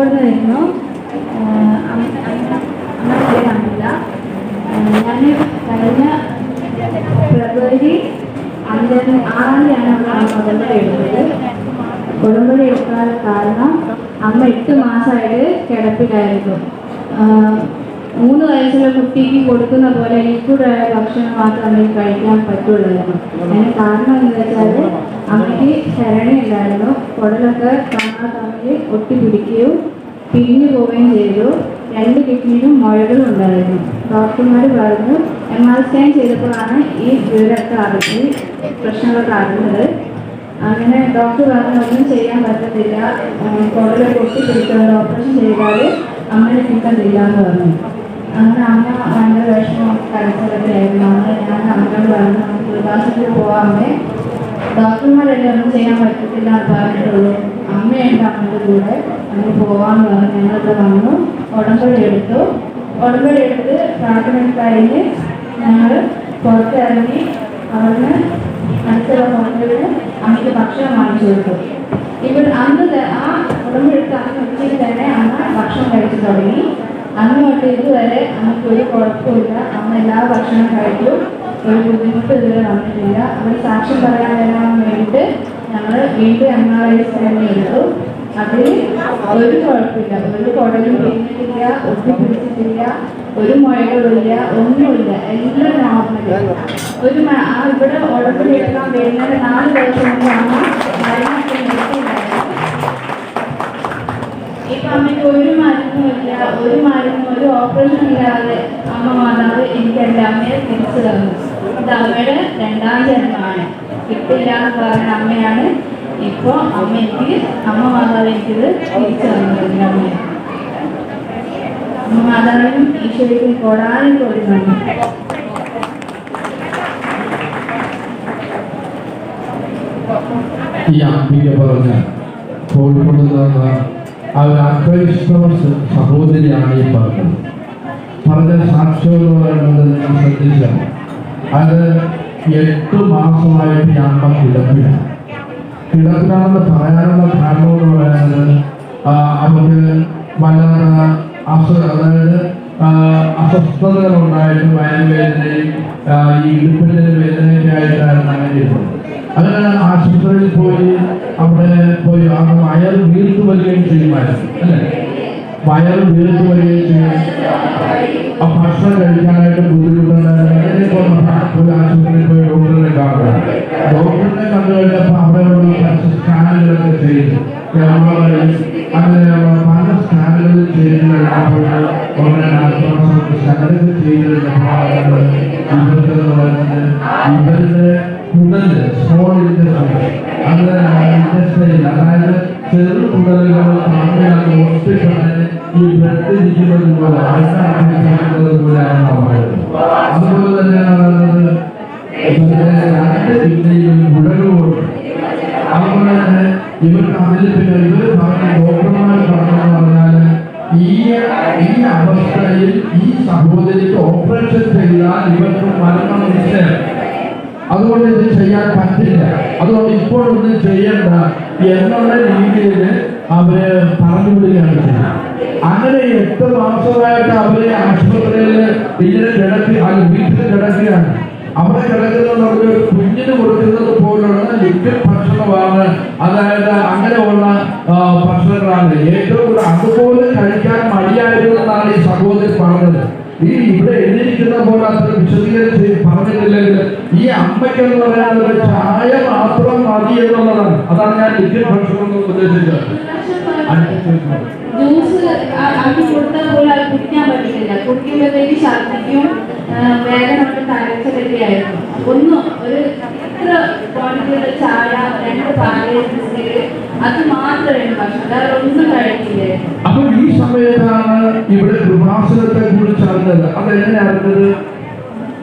കോഴിക്കോട് നിന്ന് വരുന്നു അമ്മ പേര് അമിത ഞാൻ കഴിഞ്ഞ ഫെബ്രുവരി അഞ്ചാം ആറാം തീയതിയാണ് ഉടമ്പടി എടുത്തത് ഉടമ്പടി എടുക്കാൻ കാരണം അമ്മ എട്ട് മാസമായിട്ട് കിടപ്പിലായിരുന്നു. മൂന്ന് വയസ്സുള്ള കുട്ടിക്ക് കൊടുക്കുന്ന പോലെ ലിക്വിഡായ ഭക്ഷണം മാത്രമേ കഴിക്കാൻ പറ്റുള്ളൂ അതിന് കാരണം എന്ന് വെച്ചാൽ അമ്മയ്ക്ക് ശരണി ഉണ്ടായിരുന്നു കുടലൊക്കെ തമ്മിൽ തമ്മിൽ ഒട്ടിപ്പിടിക്കുകയും പിരിഞ്ഞു പോവുകയും ചെയ്തു. രണ്ട് കിഡ്നിയിലും മുഴകളും ഉണ്ടായിരുന്നു. ഡോക്ടർമാർ പറഞ്ഞു എം ആർ സ്കാൻ ചെയ്തപ്പോഴാണ് ഈ വിവരമൊക്കെ അറിഞ്ഞ് പ്രശ്നങ്ങളൊക്കെ അറിഞ്ഞത്. അങ്ങനെ ഡോക്ടർ പറഞ്ഞു ഒന്നും ചെയ്യാൻ പറ്റത്തില്ല. കുടലൊക്കെ പൊട്ടി പിടിക്കുന്നത് ഓപ്പറേഷൻ ചെയ്താൽ അമ്മയെ കിട്ടുന്നില്ല എന്ന് പറഞ്ഞു. അങ്ങനെ അമ്മ ഭയങ്കര വിഷമം കരച്ചിലൊക്കെ ആയിരുന്നു. അങ്ങനെ ഞാൻ അമ്മയോട് പറഞ്ഞു നമുക്ക് കൃപാസത്തിൽ പോവാമേ ഡോക്ടർമാരെല്ലാം ഒന്നും ചെയ്യാൻ പറ്റത്തില്ല എന്ന് പറഞ്ഞിട്ടുള്ളൂ. അമ്മയുണ്ട് അമ്മയുടെ കൂടെ. അങ്ങ് പോവാന്ന് പറഞ്ഞു ഞങ്ങളിവിടെ വന്നു. ഉടമ്പടി എടുത്തു. ഉടമ്പടി എടുത്ത് പ്രാർത്ഥന കഴിഞ്ഞ് ഞങ്ങൾ പുറത്തിറങ്ങി അവിടുന്ന് അടുത്തുള്ള ഹോട്ടലിൽ അമ്മയ്ക്ക് ഭക്ഷണം വാങ്ങിച്ചു കൊടുത്തു. ഇവർ അന്ന് ആ ഉടമ്പെടുത്ത് അന്ന് ഉച്ചയ്ക്ക് തന്നെ അമ്മ ഭക്ഷണം കഴിച്ചു തുടങ്ങി. അന്ന് തൊട്ട് ഇതുവരെ അമ്മയ്ക്ക് ഒരു കുഴപ്പമില്ല. അമ്മ എല്ലാ ഭക്ഷണം കഴിക്കും ഒരു ബുദ്ധിമുട്ട് ഇതുവരെ വന്നിട്ടില്ല. അവർ സാക്ഷ്യം പറയാൻ വരാൻ വേണ്ടിയിട്ട് ഞങ്ങൾ വീണ്ടും എം ആർ ഐ സ്കാൻ എടുത്തു. അതിൽ ഒരു കുഴപ്പമില്ല. ഒരു കുടലും പിന്നിട്ടില്ല ഒട്ടിപ്പിടിച്ചിട്ടില്ല ഒരു മുഴകളില്ല ഒന്നുമില്ല. എല്ലാം നോർമൽ ഒരു ഇവിടെ ഉടമ്പ് കേൾക്കാൻ വരുന്നതിന് നാല് ദിവസം മുമ്പ് അമ്മ മരുന്നൊക്കെ നിർത്തിയിട്ടുണ്ടായിരുന്നു ഇപ്പൊ അമ്മയ്ക്ക് ഒരു മരുന്നുമില്ല ഒരു മരുന്നും ഒരു ഓപ്പറേഷൻ ഇല്ലാതെ അമ്മ മാതാവ് എനിക്ക് എന്റെ അമ്മയെ തിരിച്ചു തന്നു. ഇത് അമ്മയുടെ രണ്ടാം ജന്മമാണ്. കിട്ടില്ല എന്ന് അമ്മയാണ് ഇപ്പോൾ അമ്മ അമ്മ മാതാവ് എനിക്കിത് തിരിച്ചു എന്റെ അമ്മയെ. അമ്മ മാതാവിനും ഈശ്വരിക്കും കൊടാനും കോടി നന്ദി. ഈ ആത്മീയ പറഞ്ഞ കോഴിക്കോട് ആ ഒരു അക്രൈസ്തവ സ- സഹോദരിയാണ് ഈ പറഞ്ഞത് പറഞ്ഞ സാക്ഷികൾ പറയുന്നത് നിങ്ങൾ ശ്രദ്ധിച്ചാൽ അത് എട്ട് മാസമായിട്ട് ഈ അമ്മ കിടപ്പിലാണ്. കിടപ്പിലാണെന്ന് പറയാനുള്ള കാരണം എന്ന് പറയുന്നത് അവർക്ക് വല്ലാത്ത അസ അതായത് അസ്വസ്ഥതകൾ ഉണ്ടായിട്ടും വയറുവേദനയും ഈ ഇടുപ്പിന്റെ വേദനയൊക്കെ ആയിട്ടാണ് അങ്ങനെ അങ്ങനെ ആശുപത്രിയിൽ പോയി അവിടെ പോയി ആ വയർ വീർത്തു വരികയും ചെയ്യുമായിരുന്നു അല്ലേ? വയർ വീർത്തു വരികയും ചെയ്യും. ആ ഭക്ഷണം കഴിക്കാനായിട്ട് ബുദ്ധിമുട്ടുണ്ടായിരുന്നു. അങ്ങനെ പോയി ആശുപത്രിയിൽ പോയി ഡോക്ടറിനെ കാണുക ഡോക്ടറിനെ കണ്ടു കഴിഞ്ഞപ്പോൾ അവിടെയുള്ള സ്കാനുകളൊക്കെ ചെയ്തു. ക്യാമറകളിൽ അങ്ങനെയുള്ള പല സ്കാനുകളും ചെയ്ത് ഇവരുടെ കുടൽ സ്മോൾ ഇൻഡസ്ട്രി അങ്ങനെ ഇൻഡസ്ട്രിയിൽ ചെറു കുടലുകൾ ഒട്ടിപ്പറഞ്ഞ് ഈ ബ്ലഡ് ഇരിക്കുന്നത് പോലെ അടിസ്ഥാനപ്പെടുന്നത് പോലെയാണ് പറയുന്നത് അതുപോലെ തന്നെയാണ് പറയുന്നത് ഇവരുടെ രണ്ട് ജില്ലയിലും ഇവർക്ക് അതിൽ പിന്നെ ഇവർ പറഞ്ഞ ഡോക്ടർമാർ ഈ ഈ അവസ്ഥയിൽ ഈ സഹോദരിക്ക് ഓപ്പറേഷൻ ചെയ്താൽ ഇവർക്ക് മരണം ഇത് ചെയ്യാൻ പറ്റില്ല. അതുകൊണ്ട് ഇപ്പോഴൊന്നും ചെയ്യണ്ട എന്നുള്ള രീതിയിൽ അവർ പറഞ്ഞു വിടുകയാണ് അങ്ങനെ എട്ട് മാസമായിട്ട് അവരെ ആശുപത്രിയിൽ ഇങ്ങനെ കിടക്കി അത് വീട്ടിൽ കിടക്കുകയാണ്. അവിടെ കിടക്കുന്ന കുഞ്ഞിന് കൊടുക്കുന്നത് പോലുള്ള ലിക്വിഡ് ഭക്ഷണമാണ്. അതായത് അങ്ങനെയുള്ള ഭക്ഷണങ്ങളാണ്. ഏറ്റവും കൂടുതൽ അതുപോലെ കഴിക്കാൻ മടിയായിരുന്നു എന്നാണ് ഈ സഹോദരി പറഞ്ഞത്. ഈ ഇവിടെ എഴുതിയിരിക്കുന്ന പോലെ അത്ര വിശദീകരിച്ച് പറഞ്ഞിട്ടില്ലെങ്കിൽ ഈ അമ്മയ്ക്ക് എന്ന് പറയാൻ ഒരു ചായ മാത്രം മതി എന്നുള്ളതാണ്. അതാണ് ഞാൻ ലിക്വിഡ് ഭക്ഷണം എന്ന് ഉദ്ദേശിച്ചത്. ജ്യൂസ് കൊടുത്താൽ പോലും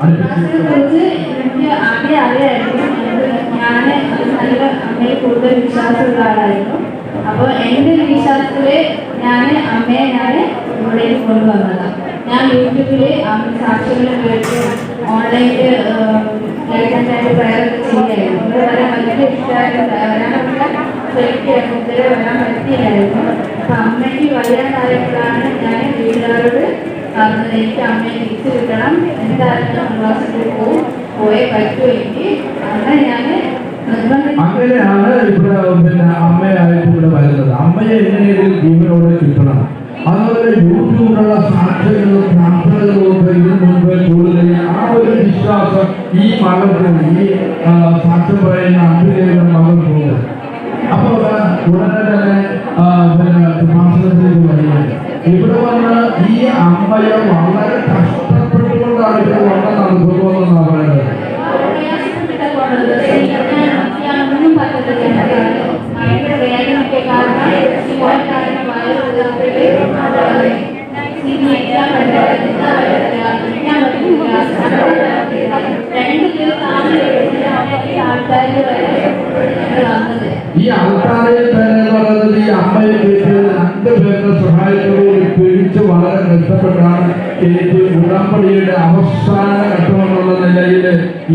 അടുപ്പിച്ച് കുറിച്ച് എനിക്ക് ആദ്യം അറിയായിരുന്നു. ഞാൻ നല്ല അമ്മയെ കൂടുതൽ വിശ്വാസമുള്ള ആളായിരുന്നു. അപ്പോൾ എന്റെ ഒരു വിശ്വാസത്തിൽ ഞാൻ അമ്മയെ ഞാൻ ഇവിടേക്ക് കൊണ്ടുവന്നതാണ് ഞാൻ യൂട്യൂബിൽ അമ്മ സാക്ഷികളെ കേട്ട് ഓൺലൈനിൽ കേൾക്കാനായിട്ട് പ്രയറൊക്കെ ചെയ്യായിരുന്നു ഇവിടെ വരാൻ വലിയ ഇഷ്ടമായിരുന്നു. വരാൻ ശ്രമിക്കുകയായിരുന്നു ഇതുവരെ വരാൻ പറ്റിയില്ലായിരുന്നു. അപ്പൊ അമ്മയ്ക്ക് വയ്യാതായപ്പോഴാണ് ഞാൻ വീട്ടുകാരോട് പറഞ്ഞത് എനിക്ക് അമ്മയെ തിരിച്ചു കിട്ടണം എന്തായാലും ക്ലാസ്സിൽ പോകും പോയേ പറ്റുമെങ്കിൽ അങ്ങനെ ഞാൻ നിർബന്ധിച്ചു അങ്ങനെയാണ് ഇവിടെ പിന്നെ അമ്മയായിട്ട് ഇവിടെ വരുന്നത് അമ്മയെ എങ്ങനെയെങ്കിലും ജീവനോടെ കിട്ടണം അതുപോലെ യൂട്യൂബിലുള്ള സാക്ഷ്യങ്ങളും പ്രാർത്ഥനകളും ഒക്കെ ഇതിനു മുൻപ് കൂടുതൽ ആ ഒരു വിശ്വാസം ഈ മകൾക്ക് ഈ ആ, സാക്ഷ്യം പറയുന്ന അമ്പികയുടെ വന്ന് ഈ അമ്മയെ വളരെ കഷ്ടപ്പെട്ടുകൊണ്ടാണ് ഇവിടെ വന്നെന്നാണ് ഗുരുവെന്നാണ് പറയുന്നത്. ഈ പറ്റത്തില്ല കേട്ട് ഉടമ്പടിയുടെ അവസാന ഘട്ടമെന്നുള്ള നിലയിൽ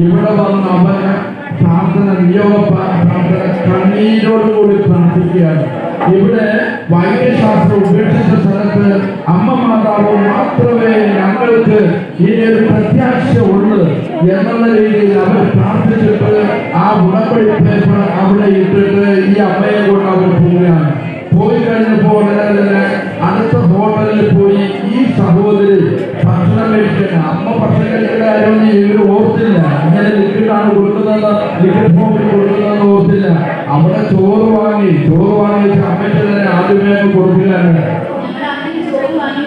ഇവിടെ വന്ന് അവന് പ്രാർത്ഥന നിയോഗ പ്രാർത്ഥന കണ്ണീരോടുകൂടി പ്രാർത്ഥിക്കുകയാണ്. ഇവിടെ വൈദ്യശാസ്ത്രം ഉപേക്ഷിച്ച സ്ഥലത്ത് അമ്മ മാതാവ് മാത്രമേ ഞങ്ങൾക്ക് ഇനി ഒരു പ്രത്യാശ ഉള്ളൂ എന്നുള്ള രീതിയിൽ അവർ പ്രാർത്ഥിച്ചിട്ട് ആ ഉടമ്പടി പേപ്പർ അവിടെ ഇട്ടിട്ട് ഈ അമ്മയെ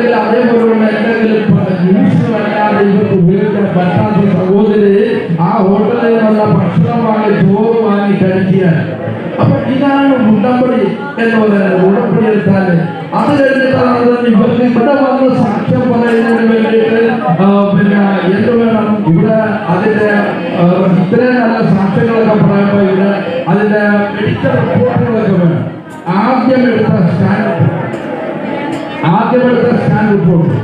അല്ലാതെ അല്ലെങ്കിൽ അതേപോലുള്ള എന്തെങ്കിലും ജ്യൂസ് അല്ലാതെ ഇവർക്ക് ഉപയോഗിക്കാൻ പറ്റാത്ത സഹോദരി ആ ഹോട്ടലിൽ നിന്നുള്ള ഭക്ഷണം വാങ്ങി ചോറ് വാങ്ങി കഴിക്കുകയാണ് അപ്പൊ ആദ്യം എടുത്ത സ്കാൻ റിപ്പോർട്ട്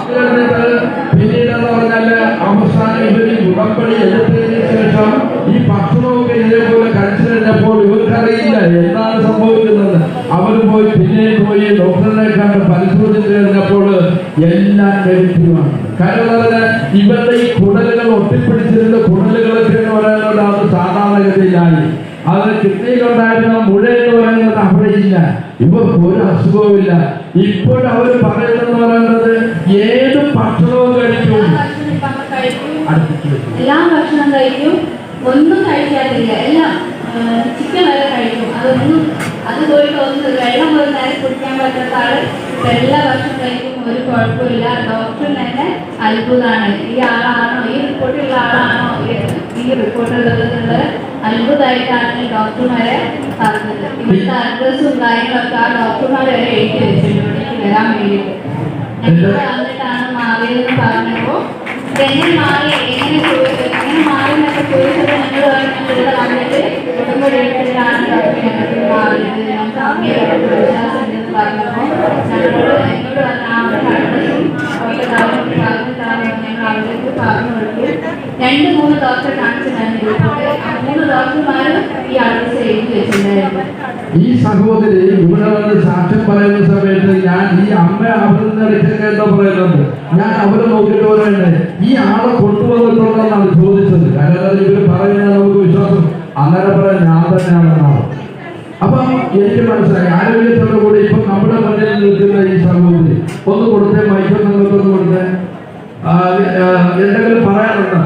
അത് കഴിഞ്ഞിട്ട് പിന്നീട് പറഞ്ഞാൽ അവസാനം ഇവർ ഉടമ്പടി എടുത്തതിന് ശേഷം ഈ ഭക്ഷണമൊക്കെ ഇതേപോലെ കഴിച്ചു ഇവർക്കറിയില്ല എന്താണ് സംഭവിക്കുന്നത് അവർ പോയി പിന്നെ പോയി ഡോക്ടറിനെ കണ്ട് പരിശോധിച്ച് എല്ലാം നെഗറ്റീവാണ് കാരണം പറഞ്ഞാൽ ഇവരുടെ ഈ കുടലുകൾ ഒട്ടിപ്പിടിച്ചിരുന്ന കുടലുകളൊക്കെ എന്ന് പറയുന്നത് അത് സാധാരണഗതിയിലായി അത് കിഡ്നിയിലുണ്ടായിരുന്ന മുഴ എന്ന് പറയുന്നത് അവിടെ ഇല്ല ഇവർക്ക് ഒരു അസുഖവുമില്ല. ഇപ്പോൾ അവർ പറയുന്നത് പറയുന്നത് ഏത് ഭക്ഷണവും കഴിക്കും. എല്ലാ ഭക്ഷണം കഴിക്കും. ഒന്നും കഴിക്കാറില്ല. എല്ലാം ചിക്കൻ വരെ കഴിക്കും. അതൊന്നും അത് പോയിട്ട് ഒന്ന് വെള്ളം പോലും നേരെ കുടിക്കാൻ പറ്റാത്ത ആൾ എല്ലാ ഭക്ഷണം കഴിക്കും. ഒരു കുഴപ്പമില്ല. ഡോക്ടറിന് തന്നെ അത്ഭുതമാണ്. ഈ ആളാണോ? ഈ റിപ്പോർട്ടുള്ള ആളാണോ? ഈ- റിപ്പോർട്ടുള്ളത് അത്ഭുതമായിട്ടാണ് ഡോക്ടർമാരെ പറഞ്ഞത് ഇവിടുത്തെ അഡ്രസ്സും കാര്യങ്ങളൊക്കെ ആ ഡോക്ടർമാർ വരെ എഴുതി വെച്ചിട്ടുണ്ട് ഇവിടേക്ക് വരാൻ വേണ്ടിയിട്ട് ഞങ്ങൾ വന്നിട്ടാണ് മാറിയതെന്ന് പറഞ്ഞപ്പോ എങ്ങനെ മാറി എങ്ങനെ ചോദിച്ചു എങ്ങനെ മാറി എന്നൊക്കെ ചോദിച്ചപ്പോൾ ഞങ്ങൾ പറഞ്ഞു ഇവിടെ വന്നിട്ട് കുടുംബം എടുത്തിട്ടാണ് ഡോക്ടർ ഞങ്ങൾക്ക് മാറിയത് നമുക്ക് അമ്മയോട് വിശ്വാസം ഉണ്ടെന്ന് പറഞ്ഞപ്പോൾ ഞങ്ങളോട് എന്നോട് പറഞ്ഞ ആ ഒരു അഡ്രസ്സും ഒക്കെ പറഞ്ഞു പറഞ്ഞു തരാമെന്ന് ഞങ്ങൾ അവർക്ക് പറഞ്ഞു കൊടുത്തു രണ്ട് മൂന്ന് ഡോക്ടറെ കാണിച്ചിട്ടാണ് ഈ സഹോദരി ഇവിടെ സാക്ഷ്യം പറയുന്ന സമയത്ത് ഞാൻ ഈ അമ്മ അവിടെ നിന്ന് പറയുന്നത്? ഞാൻ അവരെ നോക്കിയിട്ട് പറയുന്നത് ഈ ആളെ കൊണ്ടുവന്നിട്ടുണ്ടെന്നാണ് ചോദിച്ചത്. കാരണം ഇവർ പറയുന്നത് നമുക്ക് വിശ്വാസം. അന്നേരം പറയാൻ ഞാൻ തന്നെയാണെന്നാണ്. അപ്പൊ എനിക്ക് മനസ്സിലായി. ആരോഗ്യത്തോടു കൂടി ഇപ്പൊ നമ്മുടെ മുന്നിൽ നിൽക്കുന്ന ഈ സഹോദരി ഒന്ന് കൊടുത്തേ മൈക്കം നിങ്ങൾക്കൊന്ന് കൊടുത്തേ. എന്തെങ്കിലും പറയാനുണ്ടോ?